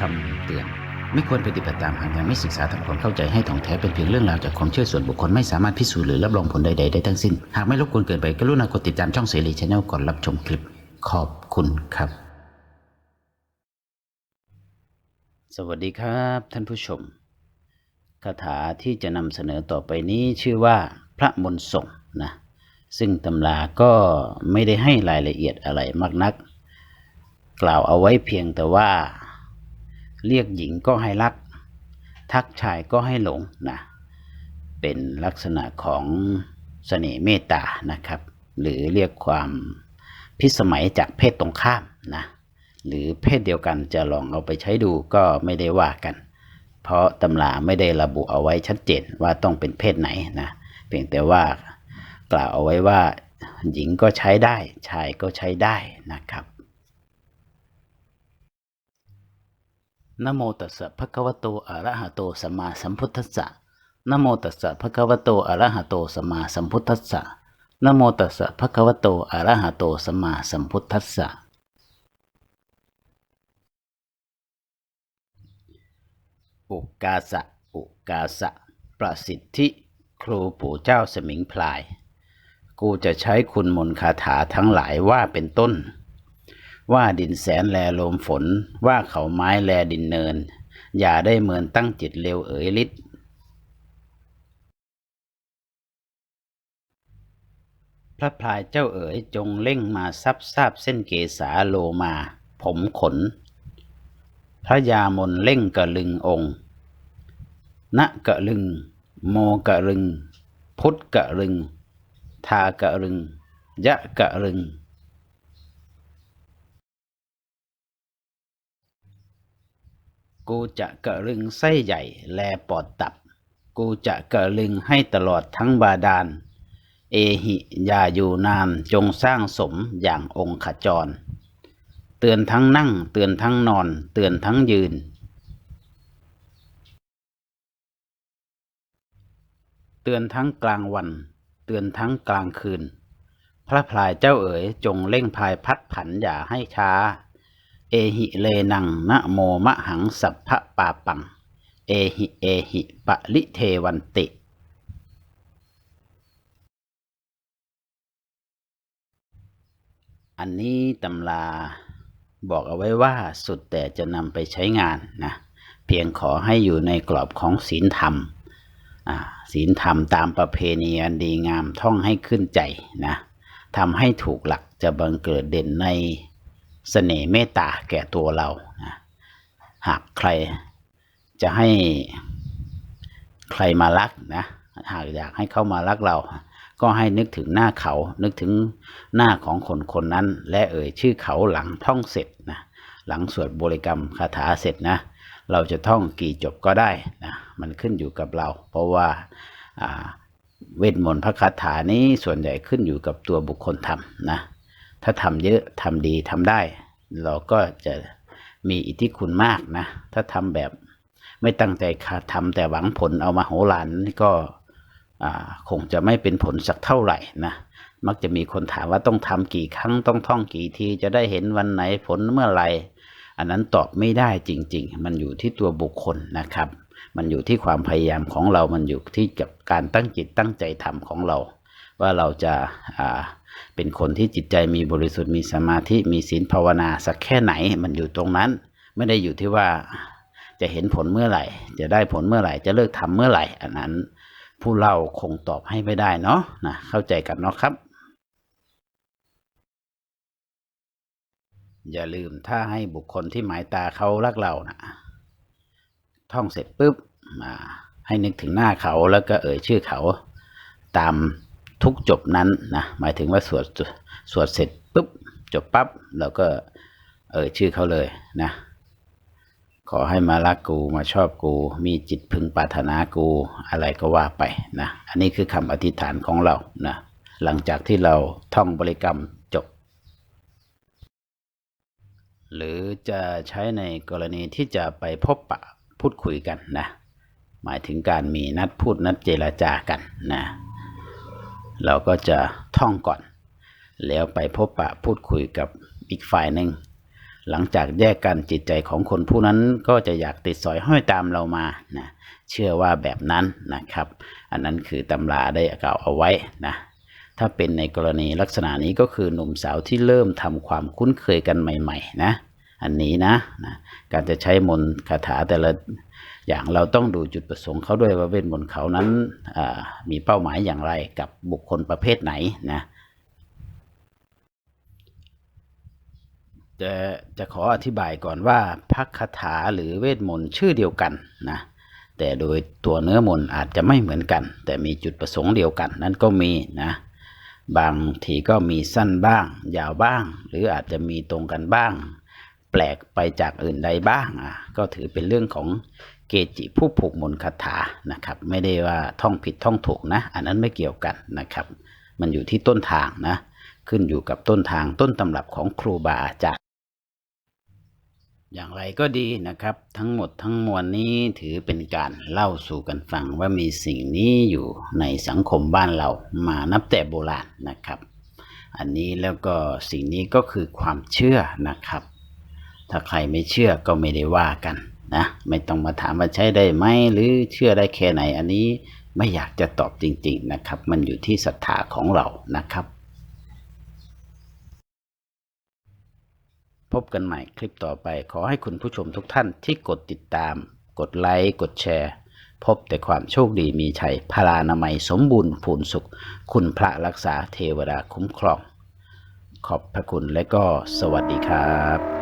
คำเตือน ไม่ควรปฏิบัติตามหากยังไม่ศึกษาทำความเข้าใจให้ถ่องแท้เป็นเพียงเรื่องราวจากความเชื่อส่วนบุคคลไม่สามารถพิสูจน์หรือรับรองผลใดๆได้ทั้งสิ้น หากไม่รบกวนเกินไปกรุณากดติดตามช่องเสรีชาแนลก่อนรับชมคลิปขอบคุณครับ สวัสดีครับท่านผู้ชมคาถาที่จะนำเสนอต่อไปนี้ชื่อว่าพระมนต์ส่งนะซึ่งตำราก็ไม่ได้ให้รายละเอียดอะไรมากนัก กล่าวเอาไว้เพียงแต่ว่า เรียกหญิงก็ให้รัก ทักชายก็ให้หลงนะเป็นลักษณะของเสน่ห์เมตตานะครับ หรือเรียกความพิสมัยจากเพศตรงข้ามนะหรือเพศเดียวกันจะลองเอาไปใช้ดูก็ไม่ได้ว่ากัน เพราะตำราไม่ได้ระบุเอาไว้ชัดเจนว่าต้องเป็นเพศไหนนะเพียงแต่ว่ากล่าวเอาไว้ว่าหญิงก็ใช้ได้ชายก็ใช้ได้นะครับ นโมตัสสะภะคะวะโตอะระหะโตสัมมาสัมพุทธัสสะนโมตัสสะภะคะวะโตอะระหะโตสัมมาสัมพุทธัสสะนโมตัสสะภะคะวะโตอะระหะโตสัมมาสัมพุทธัสสะอุกาสะอุกาสะ ประสิทธิครูปู่เจ้าสมิงพลาย กูจะใช้คุณมนคาถาทั้งหลายว่าเป็นต้น ว่าดินแสนแลลมฝน ว่าเขาไม้แลดินเนิน อย่าได้เมินตั้งจิตเร็วเอ๋ยลิศพระพลายเจ้าเอ๋ยจงเร่งมาซับซาบเส้นเกษาโลมา ผมขน พระยามนเร่งกะลึงองค์ณกะลึง โมกะลึง พุทธกะลึง ทากะลึง ยะกะลึง กูจะกะลึงไส้ใหญ่แลปอดตับ กูจะกะลึงให้ตลอดทั้งบาดาล เอหิอย่าอยู่นานจงสร้างสมอย่างองค์ขจร เตือนทั้งนั่ง เตือนทั้งนอน เตือนทั้งยืน เตือนทั้งกลางวัน เตือนทั้งกลางคืน พระพลายเจ้าเอ๋ยจงเร่งพายพัดผันอย่าให้ช้า เอหิเลนังนะโมมะหังสัพพะปาปัง เอหิเอหิปะลิเทวันติ อันนี้ตำราบอกเอาไว้ว่าสุดแต่จะนำไปใช้งานนะเพียงขอให้อยู่ในกรอบของศีลธรรมศีลธรรมตามประเพณีอันดีงามท่องให้ขึ้นใจนะทำให้ถูกหลักจะบังเกิดเด่นใน เสน่ห์เมตตาแก่ตัวเรานะหากใครจะให้ใครมารักนะหากอยากให้เขามารักเรา ก็ให้นึกถึงหน้าเขา นึกถึงหน้าของคนคนนั้น และเอ่ยชื่อเขาหลังท่องเสร็จนะหลังสวดบริกรรมคาถาเสร็จนะ เราจะท่องกี่จบก็ได้นะมันขึ้นอยู่กับเรา เพราะว่าเวทมนต์พระคาถานี้ส่วนใหญ่ขึ้นอยู่กับตัวบุคคลทำนะ ถ้าทำเยอะทำดีทำได้ เราก็จะมีอิทธิคุณมากนะ ถ้าทำแบบไม่ตั้งใจทำแต่หวังผลเอามาโหรานนี่ก็คงจะไม่เป็นผลสักเท่าไหร่นะมักจะมีคนถามว่าต้องทำกี่ครั้งต้องท่องกี่ทีจะได้เห็นวันไหนผลเมื่อไหร่อันนั้นตอบไม่ได้จริง ๆ มันอยู่ที่ตัวบุคคลนะครับ มันอยู่ที่ความพยายามของเรา มันอยู่ที่กับการตั้งจิตตั้งใจทำของเรา ว่าเราจะอ่า เป็นคนที่จิตใจมีบริสุทธิ์มีสมาธิมีศีลภาวนาสักแค่ไหนมันอยู่ตรงนั้น ไม่ได้อยู่ที่ว่าจะเห็นผลเมื่อไหร่ จะได้ผลเมื่อไหร่ จะเลิกทำเมื่อไหร่ อันนั้น ผู้เล่าคงตอบให้ไม่ได้เนาะนะเข้าใจกันเนาะครับ อย่าลืมถ้าให้บุคคลที่หมายตาเขารักเรานะท่องเสร็จปุ๊บมาให้นึกถึงหน้าเขาแล้วก็เอ่ยชื่อเขาตาม ทุกจบนั้นนะหมายถึงว่าสวดสวดเสร็จปุ๊บจบปั๊บเราก็เอ่ยชื่อเขาเลยนะขอให้มารักกูมาชอบกู มีจิตพึงปรารถนากูอะไรก็ว่าไปนะอันนี้คือคำอธิษฐานของเรานะหลังจากที่เราท่องบริกรรมจบ หรือจะใช้ในกรณีที่จะไปพบปะพูดคุยกันนะหมายถึงการมีนัดพูดนัดเจรจากันนะ เราก็จะท่องก่อน แล้วไปพบปะพูดคุยกับอีกฝ่ายหนึ่ง หลังจากแยกกันจิตใจของคนผู้นั้นก็จะอยากติดสอยห้อยตามเรามานะเชื่อว่าแบบนั้นนะครับ อันนั้นคือตำราได้กล่าวเอาไว้นะถ้าเป็นในกรณีลักษณะนี้ก็คือหนุ่มสาวที่เริ่มทำความคุ้นเคยกันใหม่ ๆ นะ อันนี้นะนะ การจะใช้มนต์คาถาแต่ละ อย่างเราต้องดูจุดประสงค์เขาด้วยว่าเวทมนต์เขานั้นมีเป้าหมายอย่างไรกับบุคคลประเภทไหนนะจะจะขออธิบายก่อนว่าพักคาถาหรือเวทมนต์ชื่อเดียวกันนะแต่โดยตัวเนื้อมนต์อาจจะไม่เหมือนกัน แต่มีจุดประสงค์เดียวกัน นั่นก็มีนะบางทีก็มีสั้นบ้าง ยาวบ้าง หรืออาจจะมีตรงกันบ้าง แปลกไปจากอื่นใดบ้างอะก็ถือเป็นเรื่องของ เกจิผู้ผูกมนต์คาถานะครับ ไม่ได้ว่าท่องผิดท่องถูกนะ อันนั้นไม่เกี่ยวกันนะครับ มันอยู่ที่ต้นทางนะ ขึ้นอยู่กับต้นทางต้นตำรับของครูบาอาจารย์อย่างไรก็ดีนะครับ ทั้งหมดทั้งมวลนี้ถือเป็นการเล่าสู่กันฟังว่ามีสิ่งนี้อยู่ในสังคมบ้านเรามานับแต่โบราณนะครับ อันนี้แล้วก็สิ่งนี้ก็คือความเชื่อนะครับ ถ้าใครไม่เชื่อก็ไม่ได้ว่ากัน นะไม่ต้องมาถามว่าใช้ได้ไหมหรือเชื่อได้แค่ไหน อันนี้ไม่อยากจะตอบจริง ๆนะครับ มันอยู่ที่ศรัทธาของเรานะครับ พบกันใหม่คลิปต่อไป ขอให้คุณผู้ชมทุกท่านที่กดติดตาม กดไลค์กดแชร์ พบแต่ความโชคดีมีชัยพลานามัยสมบูรณ์ผลสุข คุณพระรักษาเทวดาคุ้มครอง ขอบพระคุณและก็สวัสดีครับ